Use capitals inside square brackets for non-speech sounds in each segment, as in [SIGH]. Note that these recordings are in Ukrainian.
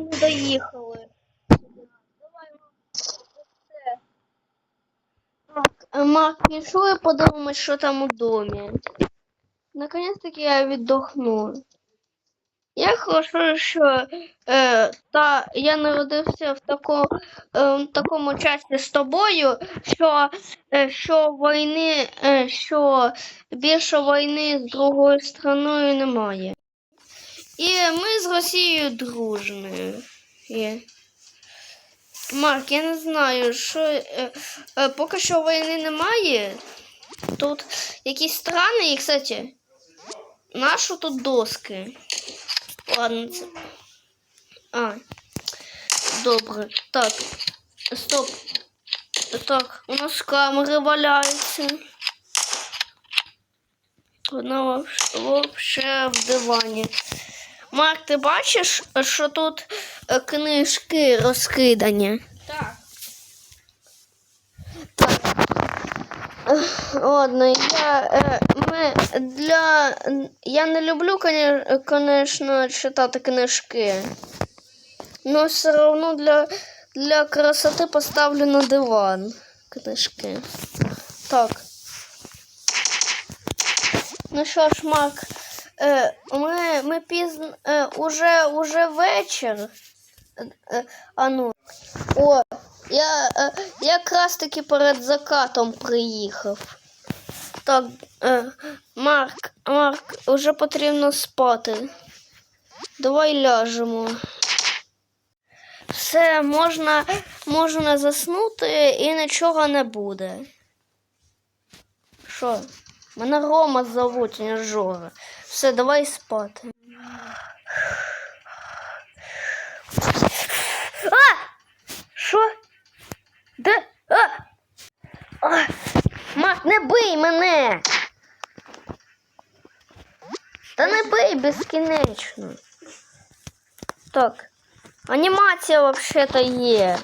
не доїхали. Давай, е, Марк, пішли подивимось, що там у домі. Наконец-таки я віддохну. Як хорошо, що е, та, я народився в, тако, е, в такому часі з тобою, що, е, що війни, е, що більше війни з другою страною немає. І ми з Росією дружні. І... Марк, я не знаю, що е, е, поки що війни немає. Тут якісь страни, і, кстати, нашу тут доски. Ладно, це. А. Добре. Так. Стоп. Так, у нас камери валяються. Вообще, вообще в дивані. Марк, ти бачиш, що тут е, книжки розкидані? Так. Так. Ладно, я, е, ми для... я не люблю, звісно, читати книжки. Но все одно для, для красоти поставлю на диван книжки. Так. Ну що ж, Мак, е, ми, ми пізно, е, уже, уже вечір. Е, а ну. О, я е, якраз таки перед закатом приїхав. Так, е, Марк, Марк, вже потрібно спати. Давай ляжемо. Все, можна, можна заснути і нічого не буде. Що? Мене Рома зовуть, не Жора. Все, давай спати. А! Що? Де? А! А! Мак, не бий мене! Та не бий безкінечно. Так. Анімація взагалі-то є.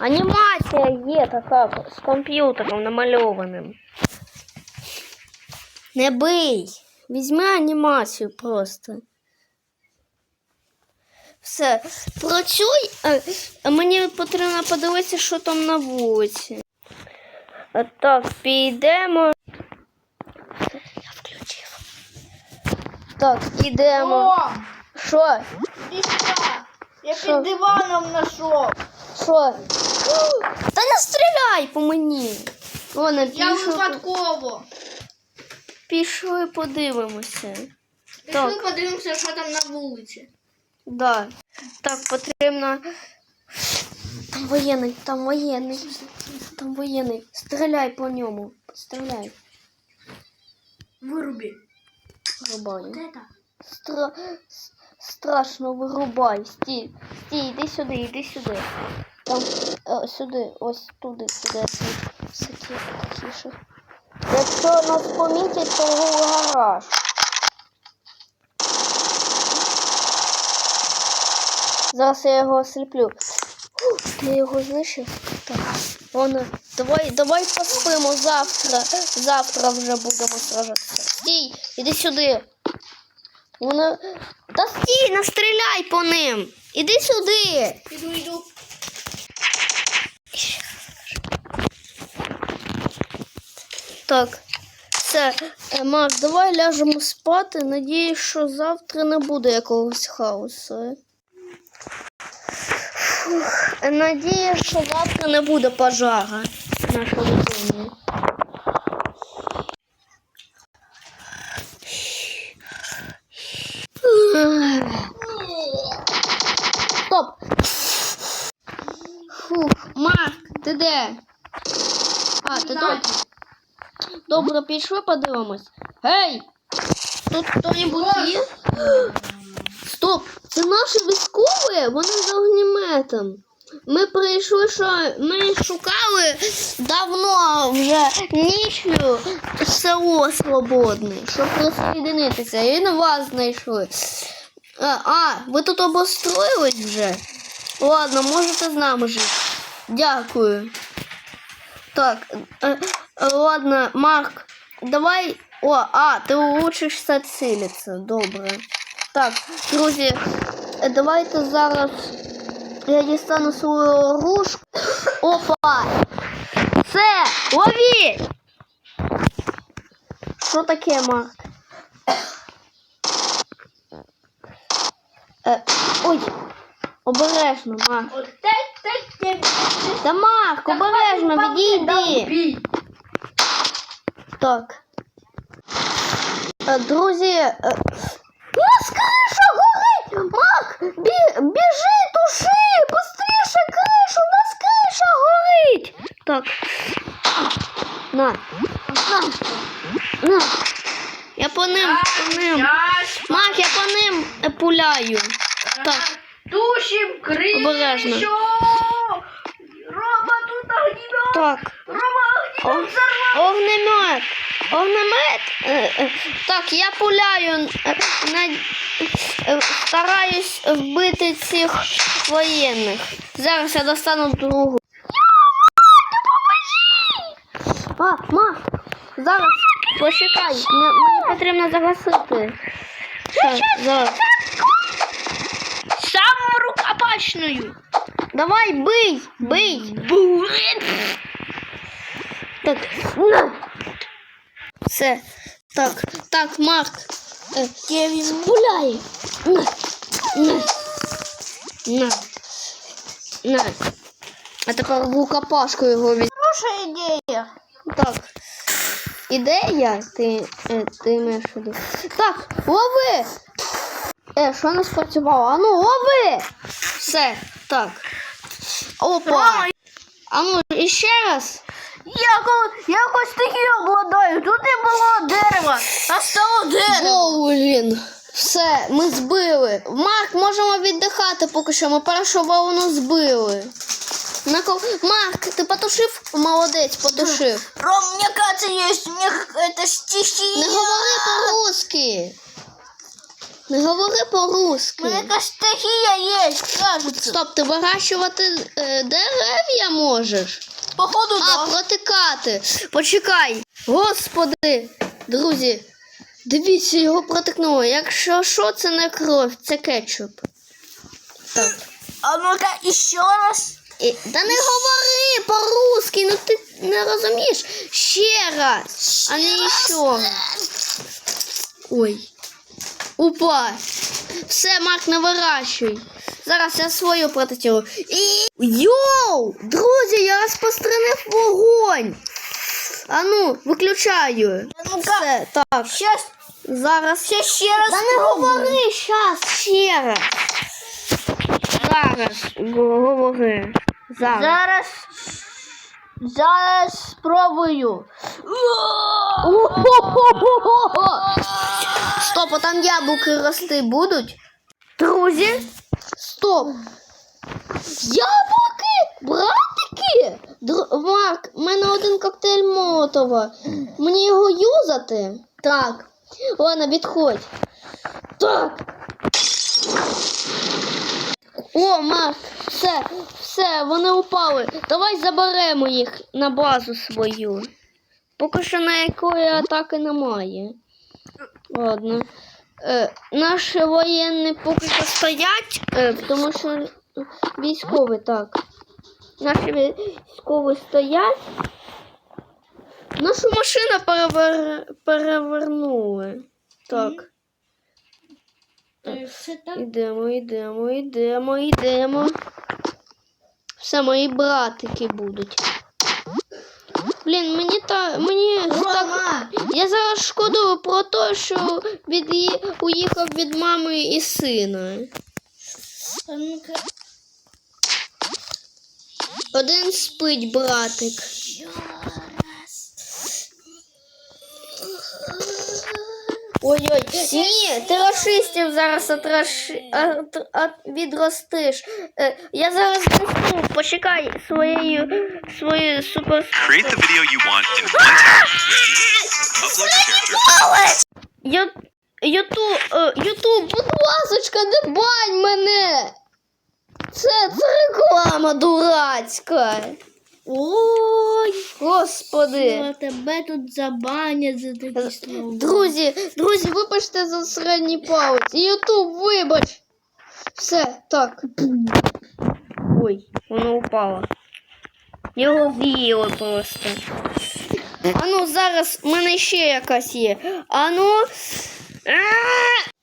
Анімація є така з комп'ютером намальованим. Не бий. Візьми анімацію просто. Все, працюй, а, а мені потрібно подивитися, що там на вулиці. А, так, підемо. Я включив. Так, ідемо. О, Що? Я Що? під диваном знайшов. Що? Та не стріляй по мені. Ладно, Я пішли, випадково. Пішли подивимося. Пішли Так. подивимося, що там на вулиці. Да. Так, потрібно. Там воєнний, там воєнний. Там воєнний. Стріляй по ньому. Стріляй. Вирубі. Вирубай. Стра... Страшно вирубай. Стій. Стій, іди сюди, іди сюди. Там е, сюди, ось туди, туди. Все тихіше. Якщо нас помітять, то в гараж. Зараз я його осліплю. Ти його знищив? Так. Ладно, давай, давай поспимо завтра. Завтра вже будемо сражатися. Стій, іди сюди. Вона. Та стій, не стріляй по ним. Іди сюди. Іду, іду. Так. Все, Е, Марк, давай ляжемо спати. Надіюсь, що завтра не буде якогось хаосу. Фух, е, Надіюсь, що завтра не буде пожара в нашому домі. Стоп! Фух, Марк, ти де? А, ти тут? Добре, пішли подивимось. Гей! Тут хто-небудь є? Стоп! Це наші військові? Вони з огнеметом. Ми прийшли, що ми шукали давно вже нічню село Свободне, щоб присоединитися. І на вас знайшли. А, а, ви тут обостроїлись вже? Ладно, можете з нами жити. Дякую. Так, е, е, ладно, Марк, давай. О, а, ти учишся цілитися. Добре. Так, друзі, е, давайте зараз я дістану свою ружку. Опа! Все, ловіть! Що таке, Марк? Е, ой, обережно, Марк. Та Марк, обережно, відійди. Так. Е, Друзі. нас криша горить! Мак! Бі, біжи, туши! Быстріше кришу! У нас криша горить! Так. На. На. На. Я по ним, по ним. Мак, я по ним е, пуляю. Так. Тушим крышу. Обережно. Рома, тут огнемет. Так. Рома, огнемет огнемет. Е, е, Так, я пуляю. е, Стараюсь вбити цих воєнних. Зараз я достану другу. А, ма, зараз почекай. Мені потрібно загасити. Так, зараз. Рукопашную. Давай, бий, бий. Так, на. Все. Так, так, Марк. Кевин. Гуляй. На. На. На. На. А тепер рукопашку його від... Хорошая идея. Так. Ідея? Ти, е, ти маєш виду. Так, лови! Е, що не спрацювало? А ну, лови! Все, так. Опа! А ну, іще раз. Я якось стихію обладаю. Тут не було дерева, а стало дерево. Блін. Все, ми збили. Марк, можемо віддихати поки що. Ми першу волну збили. На ко- Марк, ти потушив? Молодець, потушив. Ром, мне кажется, есть них это стихия. Не говори по-русски. Не говори по-русски. Мне кажется, стихия есть, кажется. Стоп, ти вирощувати е, дерев'я можеш? Походу, А, да. протикати. Почекай. Господи, друзі, дивіться, його протикнуло. Якщо що, це не кров, це кетчуп. Так. А ну-ка, еще раз. І, та не говори по-русски, ну ти не розумієш? Ще раз, а не ще раз. Ой. Упа. Все, Марк, не вирощуй. Зараз я свою протетілю. І. Йоу! Друзі, я розпространив вогонь. А ну, виключаю. Ну-ка, Все, так. сейчас, Зараз. сейчас еще раз. Та не говори щас, ще раз. Зараз говори. Зараз. Зараз, зараз спробую. Стоп, а там яблуки рости будуть? Друзі? Стоп. Яблуки! Братики! Др... Марк, в мене один коктейль Молотова. Мені його юзати? Так. Ладно, відходь. Так. О, Марк, все, все, вони упали. Давай заберемо їх на базу свою. Поки що на якої атаки немає. Ладно. Е, наші воєнні поки що стоять, е, тому що військові так. Наші військові стоять. Нашу машину перевер... перевернули. Так. Все так. Ідемо, ідемо, ідемо, ідемо. Все, мої братики будуть. Блін, мені та мені так. Я зараз шкодую про те, що від її уїхав від мами і сина. Один спить, братик. Ой-ой, ні, ти расистів зараз отраши, от, от, відростиш. Е, я зараз росту, почекай своєю, своєю супер... Create the video you want in one. Upload your character. Ю... Ютуб, е, Ютуб, будь ласочка, не бань мене. Це, це реклама дурацька. Ой, господи. тебе тут забанять за такі слова. Друзі, друзі, вибачте за середній палець. Ютуб, вибач. Все, так. Ой, воно упало. Його з'їли просто. А ну, зараз в мене ще якась є. А ну.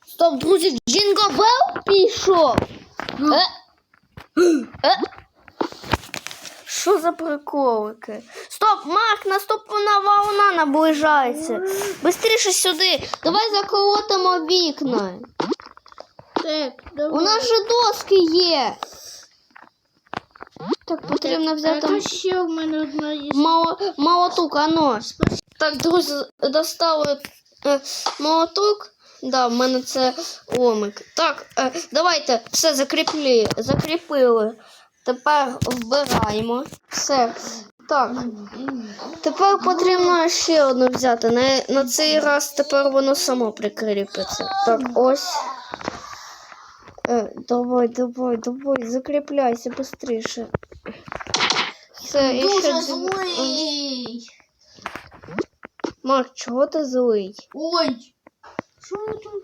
Стоп, друзі, Джинго Белл пішов. Е? Е? Що за приколики? Стоп, Марк, наступна волна наближається. Бистріше сюди. Давай заколотимо вікна. Так, У нас же доски є. Так, потрібно взяти А ще в мене одна є. мало, молоток, ано. Так, друзі, достали е, молоток. Да, в мене це ломик. Так, е, давайте все закріпли, закріпили. Тепер вбираємо. Все. Так. Тепер потрібно ще одну взяти. На, на цей раз тепер воно само прикріпиться. Так, ось. Е, давай, давай, давай, закріпляйся швидше. Все, і ще Дуже злий. Марк, чого ти злий? Ой. Що тут?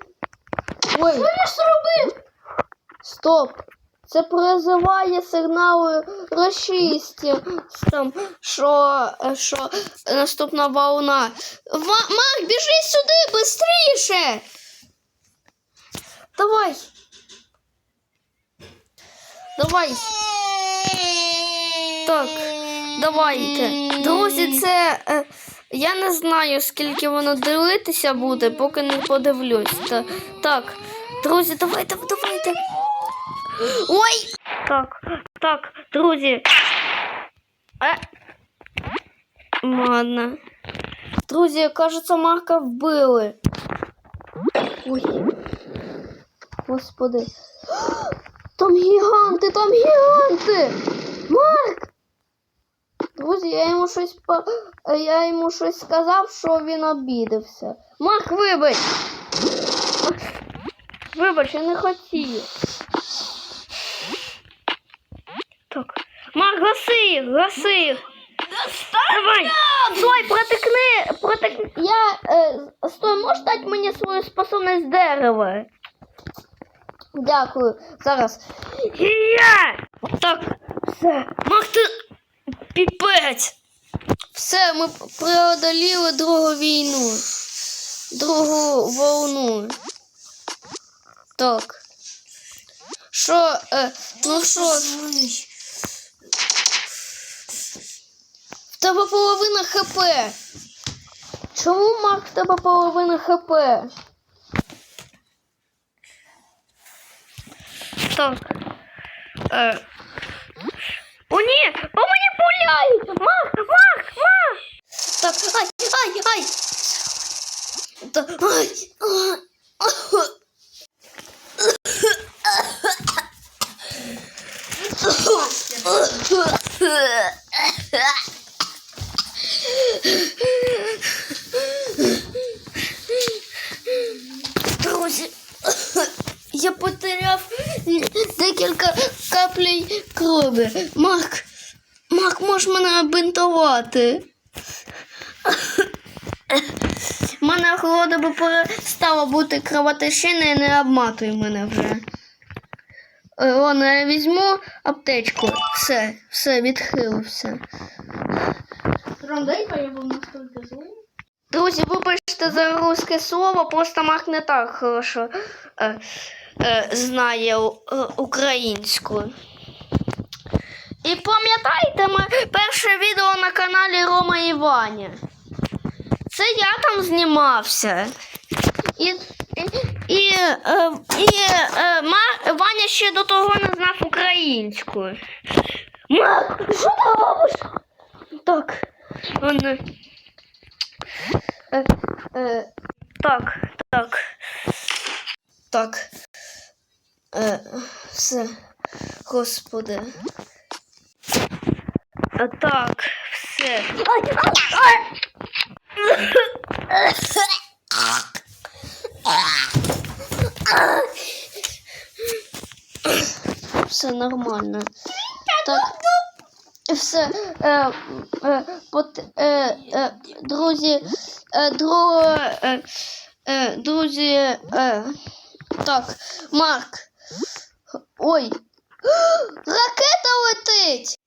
Ой, Що я зробив? стоп! Це призиває сигнали расисті, там, що, що наступна волна. Ва- Марк, біжи сюди, швидше! Давай. Давай. Так, давайте. Друзі, це. Е, я не знаю, скільки воно дивитися буде, поки не подивлюсь. Так, друзі, давайте, давайте. Ой! Так, так, друзі. Е. Ладно. Друзі, кажется, Марка вбили. Ой. Господи. Там гіганти, там гіганти! Марк! Друзі, я йому щось по... я йому щось сказав, що він обідався. Марк, вибач! Вибач, я не хотів. Марк, гаси їх, гаси їх. Давай! Стой, протикни, протикни. Я, е, стой, можеш дати мені свою способність дерева? Дякую. Зараз. Я! Так, все. Марк, ти піпець. Все, ми преодоліли другу війну. Другу волну. Так. Що, е, ну що, в тебе половина хп. Чому, Марк, в тебе половина хп? Так. Е. О, ні! По мені пуляють! Марк! Марк! Марк! Так, ай, ай, ай! Так, ай, ай. Друзі, я потеряв декілька каплей крові. Марк, Марк, можеш мене бинтувати? Мене холода би перестала бути кровоточиною, не обматуй мене вже. Ладно, я візьму аптечку. Все, все, відхилився. Рондейка я був настільки злий. Друзі, вибачте за русське слово, просто Марк не так хорошо е, е, знає е, українську. І пам'ятаєте ми перше відео на каналі Рома і Ваня? Це я там знімався. І, і, і, е, і е, Мар, Ваня ще до того не знав українську. Марк, що ти робиш? Так. Ладно. Е, е, так, так. Так. Е, все. Господи. Е, так, все. Все нормально. Так все, е, е, пот, е, е, друзі, е, дру, е, е, друзі, е, так, Марк, ой, [GASPS] ракета летить!